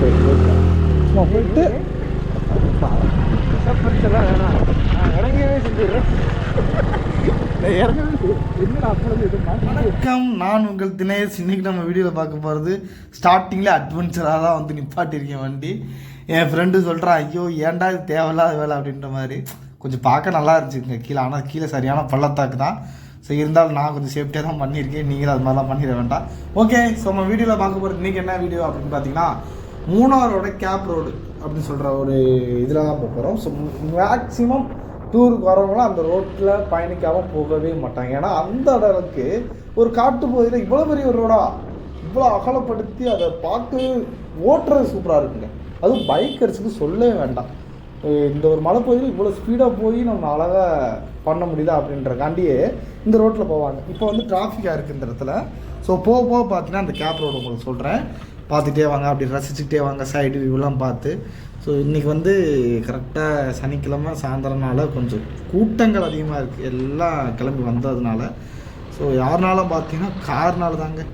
போயிட்டு. விஷப்பரிச்செல்லாம் வேணாம் நான் இறங்கவே செஞ்சிடுறேன் நான் வணக்கம் நான் உங்கள் தினேஷ். இன்னைக்கு நம்ம வீடியோவில் பார்க்க போகிறது ஸ்டார்டிங்கில் அட்வென்ச்சராக தான் வந்து நிப்பாட்டியிருக்கேன் வண்டி. என் ஃப்ரெண்டு சொல்கிறான் ஐயோ ஏன்டா இது தேவையில்லாத வேலை? அப்படின்ற மாதிரி. கொஞ்சம் பார்க்க நல்லா இருந்துச்சுங்க கீழே. ஆனால் கீழே சரியான பள்ளத்தாக்கு தான். ஸோ இருந்தாலும் நான் கொஞ்சம் சேஃப்டியாக தான் பண்ணியிருக்கேன். நீங்களும் அது மாதிரிலாம் பண்ணிட வேண்டாம். ஓகே ஸோ நம்ம வீடியோவில் பார்க்க போகிறது இன்றைக்கி என்ன வீடியோ அப்படின்னு பார்த்தீங்கன்னா மூணாரோட கேப் ரோடு அப்படின்னு சொல்கிற ஒரு இதில் தான் போகிறோம் ஸோ மேக்ஸிமம் டூருக்கு வரவங்களாம் அந்த ரோட்டில் பயணிக்காமல் போகவே மாட்டாங்க. ஏன்னா அந்த அளவுக்கு ஒரு காட்டு பகுதியில் இவ்வளோ பெரிய ஒரு ரோடா? இவ்வளோ அகலப்படுத்தி அதை பார்த்து ஓட்டுறது சூப்பராக இருக்குங்க. அதுவும் பைக்கர்ஸுக்கு சொல்லவே வேண்டாம். இந்த ஒரு மலைப்பகுதியில் இவ்வளோ ஸ்பீடாக போய் நம்ம அழகாக பண்ண முடியுதா அப்படின்றக்காண்டியே இந்த ரோட்டில் போவாங்க. இப்போ வந்து டிராஃபிக்காக இருக்குது இந்த இடத்துல. ஸோ போக போக பார்த்தீங்கன்னா அந்த கேப் ரோடு உங்களுக்கு சொல்கிறேன் பார்த்துட்டே வாங்க அப்படி ரசிச்சுக்கிட்டே வாங்க சைடு வியூலாம் பார்த்து. ஸோ இன்றைக்கி வந்து கரெக்டாக சனிக்கிழமை சாயந்தரனால கொஞ்சம் கூட்டங்கள் அதிகமாக இருக்குது எல்லாம் கிளம்பி வந்ததுனால. ஸோ யாருனாலும் பார்த்தீங்கன்னா கார்னால தாங்க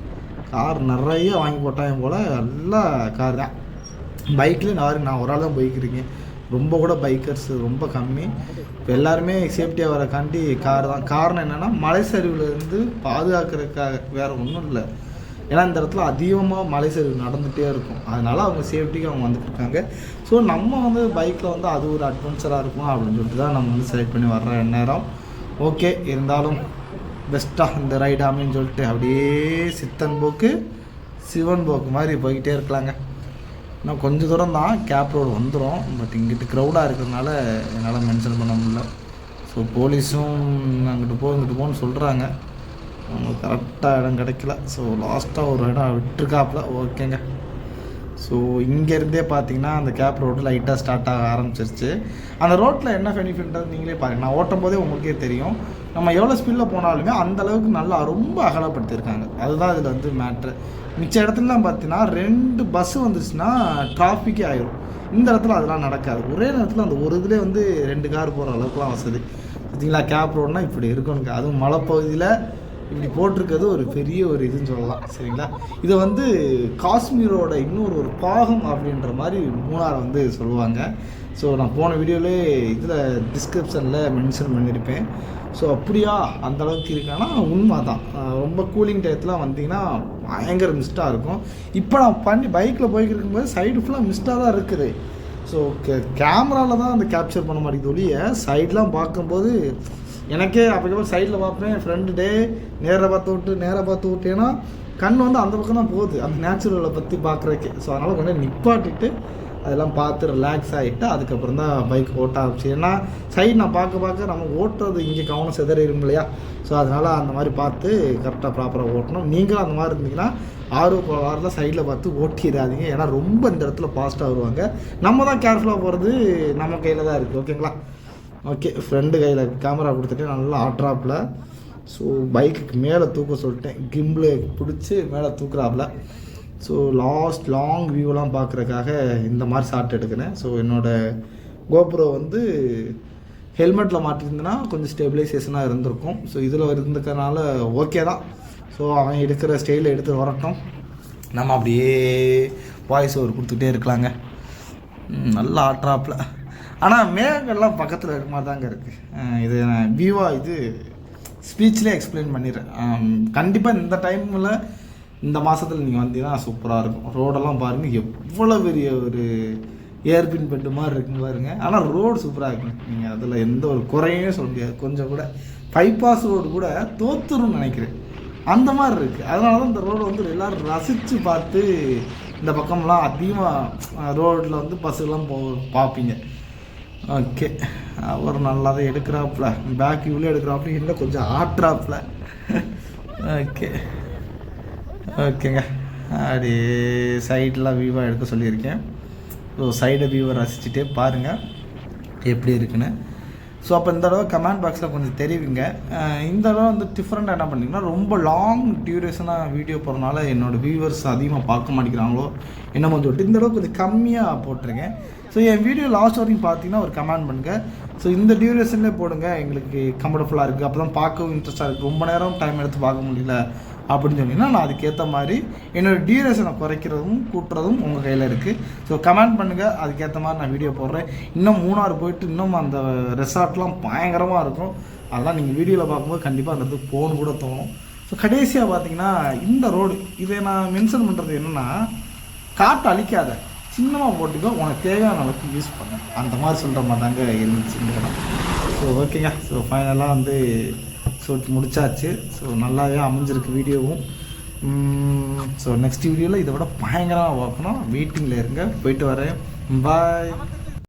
கார் நிறைய வாங்கி போட்டாங்க போல் நல்லா கார் தான். பைக்கில் நான் நான் ஒரு ஆள் தான் பைக் இருக்கேன். ரொம்ப கூட பைக்கர்ஸ் ரொம்ப கம்மி. இப்போ எல்லாருமே சேஃப்டியாக வரக்காண்டி கார் தான். காரணம் என்னென்னா மலை சரிவுலேருந்து பாதுகாக்கிறதுக்காக வேறு ஒன்றும் இல்லை. ஏன்னா இந்த இடத்துல அதிகமாக மலை சரிவு நடந்துகிட்டே இருக்கும். அதனால அவங்க சேஃப்டிக்கு அவங்க வந்துட்டுருக்காங்க ஸோ நம்ம வந்து பைக்கில் வந்து அது ஒரு அட்வென்ச்சராக இருக்கும் அப்படின்னு சொல்லிட்டு தான் நம்ம வந்து செலக்ட் பண்ணி வர்ற நேரம். ஓகே இருந்தாலும் பெஸ்ட்டாக இந்த ரைடு அப்படின்னு சொல்லிட்டு அப்படியே சித்தன் போக்கு சிவன் போக்கு மாதிரி போய்கிட்டே இருக்கலாங்க. இன்னும் கொஞ்சம் தூரம் தான் கேப் ரோடு வந்துடும் பட் இங்கிட்டு க்ரௌடாக இருக்கிறதுனால என்னால் மென்ஷன் பண்ண முடியல. ஸோ போலீஸும் அங்கிட்டு போ இங்கிட்டு போன்னு சொல்கிறாங்க அவங்களுக்கு கரெக்டாக இடம் கிடைக்கல. ஸோ லாஸ்ட்டாக ஒரு இடம் விட்டுருக்காப்புல. ஓகேங்க ஸோ இங்கேருந்தே பார்த்தீங்கன்னா அந்த கேப் ரோடு லைட்டாக ஸ்டார்ட் ஆக ஆரம்பிச்சிருச்சு. அந்த ரோட்டில் என்ன பெனிஃபிட்ன்றது நீங்களே பாருங்க. நான் ஓட்டும் போதே உங்களுக்கே தெரியும். நம்ம எவ்வளோ ஸ்பீடில் போனாலுமே அந்த அளவுக்கு நல்லா ரொம்ப அகலப்படுத்தியிருக்காங்க. அதுதான் இதில் வந்து மேட்ரு மிச்ச இடத்துலலாம் பார்த்தீங்கன்னா ரெண்டு பஸ்ஸு வந்துச்சுன்னா டிராஃபிக்கே ஆயிரும். இந்த இடத்துல அதெல்லாம் நடக்காது. ஒரே நேரத்தில் அந்த ஒரு இதுலேயே வந்து ரெண்டு கார் போகிற அளவுக்குலாம் வசதி. பார்த்தீங்களா கேப் ரோடுனா இப்படி இருக்கணுங்க. அதுவும் மலைப்பகுதியில் இப்படி போட்டிருக்கிறது ஒரு பெரிய ஒரு இதுன்னு சொல்லலாம். சரிங்களா? இதை வந்து காஷ்மீரோட இன்னொரு ஒரு பாகம் அப்படின்ற மாதிரி மூணாரை வந்து சொல்லுவாங்க. ஸோ நான் போன வீடியோவிலே இதில் டிஸ்கிரிப்ஷனில் மென்ஷன் பண்ணியிருப்பேன். ஸோ அப்படியா? அந்த அளவுக்கு இருக்கான்னா உண்மை தான் ரொம்ப கூலிங் டயத்தில் வந்தீங்கன்னா பயங்கர மிஸ்டாக இருக்கும். இப்போ நான் பண்ணி பைக்கில் போய்க்கு இருக்கும்போது சைடு ஃபுல்லாக மிஸ்டாக தான் இருக்குது. ஸோ கே கேமராவில் தான் அந்த கேப்சர் பண்ண மாட்டேங்குது ஒழிய சைட்லாம் பார்க்கும்போது எனக்கே அப்போ சைடில் பார்ப்பேன் ஃப்ரெண்டு டே நேராக பார்த்து விட்டு நேராக பார்த்து விட்டேன்னா கண் வந்து அந்த பக்கம் தான் போகுது. அந்த நேச்சுரலை பற்றி பார்க்குறதுக்கே ஸோ அதனால் கொஞ்சம் நிப்பாட்டிட்டு அதெல்லாம் பார்த்து ரிலாக்ஸ் ஆகிட்டு அதுக்கப்புறம் தான் பைக் ஓட்ட ஆரம்பிச்சு ஏன்னா சைடு நான் பார்க்க பார்க்க நம்ம ஓட்டுறது இங்கே கவனம் சிதறிடும் இல்லையா? ஸோ அதனால் அந்த மாதிரி பார்த்து கரெக்டாக ப்ராப்பராக ஓட்டணும். நீங்களும் அந்த மாதிரி இருந்தீங்கன்னா ஆறு வாரில் சைடில் பார்த்து ஓட்டிடாதீங்க. ஏன்னா ரொம்ப இந்த இடத்துல ஃபாஸ்ட்டாக வருவாங்க. நம்ம தான் கேர்ஃபுல்லாக போகிறது நம்ம கையில் தான் இருக்குது ஓகேங்களா? ஓகே ஃப்ரெண்டு கையில் கேமரா கொடுத்துட்டு நல்லா ஆட்ராப்பில் ஸோ பைக்குக்கு மேலே தூக்க சொல்லிட்டேன். கிம்பில் பிடிச்சி மேலே தூக்குறாப்புல. ஸோ லாஸ்ட் லாங் வியூலாம் பார்க்குறக்காக இந்த மாதிரி ஷார்ட் எடுக்கினேன் ஸோ என்னோடய கோபுரம் வந்து ஹெல்மெட்டில் மாட்டியிருந்தேன்னா கொஞ்சம் ஸ்டெபிலைசேஷனாக இருந்திருக்கும். ஸோ இதில் இருந்துக்கிறனால ஓகே தான். ஸோ அவன் எடுக்கிற ஸ்டைலில் எடுத்து வரட்டும். நம்ம அப்படியே வாய்ஸ் ஓவர் கொடுத்துக்கிட்டே இருக்கலாங்க நல்லா ஆட்ராப்பில் ஆனால் மேகங்கள்லாம் பக்கத்தில் இருக்க. மாதிரி தாங்க இருக்குது இது நான் வியூவா இது ஸ்பீச்லேயே எக்ஸ்பிளைன் பண்ணிடுறேன். கண்டிப்பாக இந்த டைமில் இந்த மாதத்தில் நீங்கள் வந்தீங்கன்னா சூப்பராக இருக்கும். ரோடெல்லாம் பாருங்கள் எவ்வளோ பெரிய ஒரு ஏர்பின் பெட்டு மாதிரி இருக்குன்னு பாருங்க. ஆனால் ரோடு சூப்பராக இருக்கும் நீங்கள் அதில் எந்த ஒரு குறையுமே சொல்ல முடியாது. கொஞ்சம் கூட பைபாஸ் ரோடு கூட தோத்துரும்னு நினைக்கிறேன். அந்த மாதிரி இருக்குது அதனால தான் இந்த ரோடு வந்து எல்லோரும் ரசித்து பார்த்து இந்த பக்கம்லாம் அதிகமாக ரோட்டில் வந்து பஸ்ஸுலாம் போ பார்ப்பீங்க. ஓகே. அவர் நல்லா தான் எடுக்கிறாப்புல. பேக் இவ்வளோ எடுக்கிறாப்புல. இன்னும் கொஞ்சம் ஆட்டுறாப்புல. ஓகே. ஓகேங்க. அப்படி சைடெலாம் வியூவாக எடுக்க சொல்லியிருக்கேன். ஸோ சைடை வியூவை ரசிச்சுட்டே பாருங்கள் எப்படி இருக்குன்னு. ஸோ அப்போ இந்த தடவை கமெண்ட் பாக்ஸில் கொஞ்சம் தெரிவிங்க இந்த தடவை வந்து டிஃப்ரெண்ட்டாக என்ன பண்ணிங்கன்னா ரொம்ப லாங் டியூரேஷனாக வீடியோ போகிறனால என்னோடய வியூவர்ஸ் அதிகமாக பார்க்க மாட்டேங்கிறாங்களோ என்னமோ சொல்லிட்டு இந்த தடவை கொஞ்சம் கம்மியாக போட்டிருக்கேன் ஸோ என் வீடியோ லாஸ்ட் வரைக்கும் பார்த்தீங்கன்னா ஒரு கமெண்ட் பண்ணுங்கள் ஸோ இந்த டியூரேஷன்லேயே போடுங்க. எங்களுக்கு கம்ஃபர்டபுளாக இருக்குது அப்போ தான் பார்க்கவும் இன்ட்ரெஸ்ட்டாக இருக்குது ரொம்ப நேரம் டைம் எடுத்து பார்க்க முடியல. அப்படின்னு சொன்னீங்கன்னா நான் அதுக்கேற்ற மாதிரி என்னோடய டியூரேஷனை குறைக்கிறதும் கூட்டுறதும் உங்கள் கையில் இருக்குது ஸோ கமெண்ட் பண்ணுங்கள் அதுக்கேற்ற மாதிரி நான் வீடியோ போடுறேன். இன்னும் மூணாறு போயிட்டு இன்னும் அந்த ரெசார்ட்லாம் பயங்கரமாக இருக்கும். அதெல்லாம் நீங்கள் வீடியோவில் பார்க்கும்போது கண்டிப்பாக அந்த இடத்துக்கு போகணும் கூட தோணும். ஸோ கடைசியாக பார்த்தீங்கன்னா இந்த ரோடு இதை நான் மென்ஷன் பண்ணுறது என்னென்னா காட்டை அழிக்காத. சின்னமாக போட்டுக்கோ. உனக்கு தேவையான அளவுக்கு யூஸ் பண்ணு. அந்த மாதிரி சொல்கிற மாதிரி தாங்க இருந்துச்சு ஸோ ஓகேங்க ஸோ ஃபைனலாக வந்து ஷூட் முடிச்சாச்சு. ஸோ நல்லாவே அமைஞ்சிருக்கு வீடியோவும். ஸோ நெக்ஸ்ட் வீடியோவில் இதை விட பயங்கரமாக பார்க்கணும் வெயிட்டிங்கில் இருங்க. போயிட்டு வரேன். பாய்